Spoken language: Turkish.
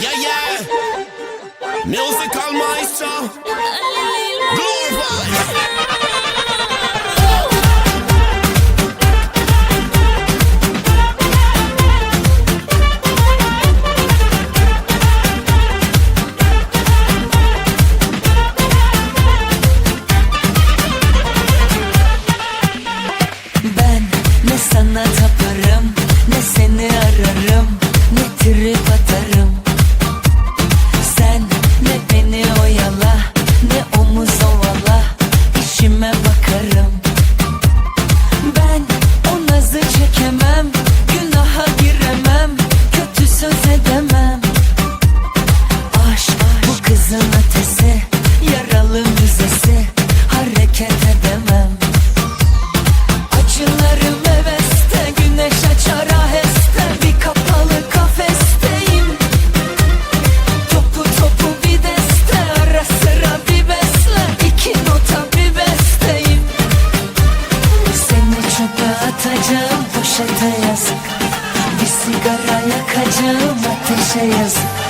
Yeah, yeah. Musical maestro. Glorified. Hayatın ötesi Yaralı müzesi Hareket edemem. Acılarım heveste Güneş açar aheste Bir kapalı kafesteyim. Topu topu bir deste Ara sıra bir besle iki nota bir besteyim. Seni çöpe atacağım Poşete yazık. Bir sigara yakacağım Ateşe yazık.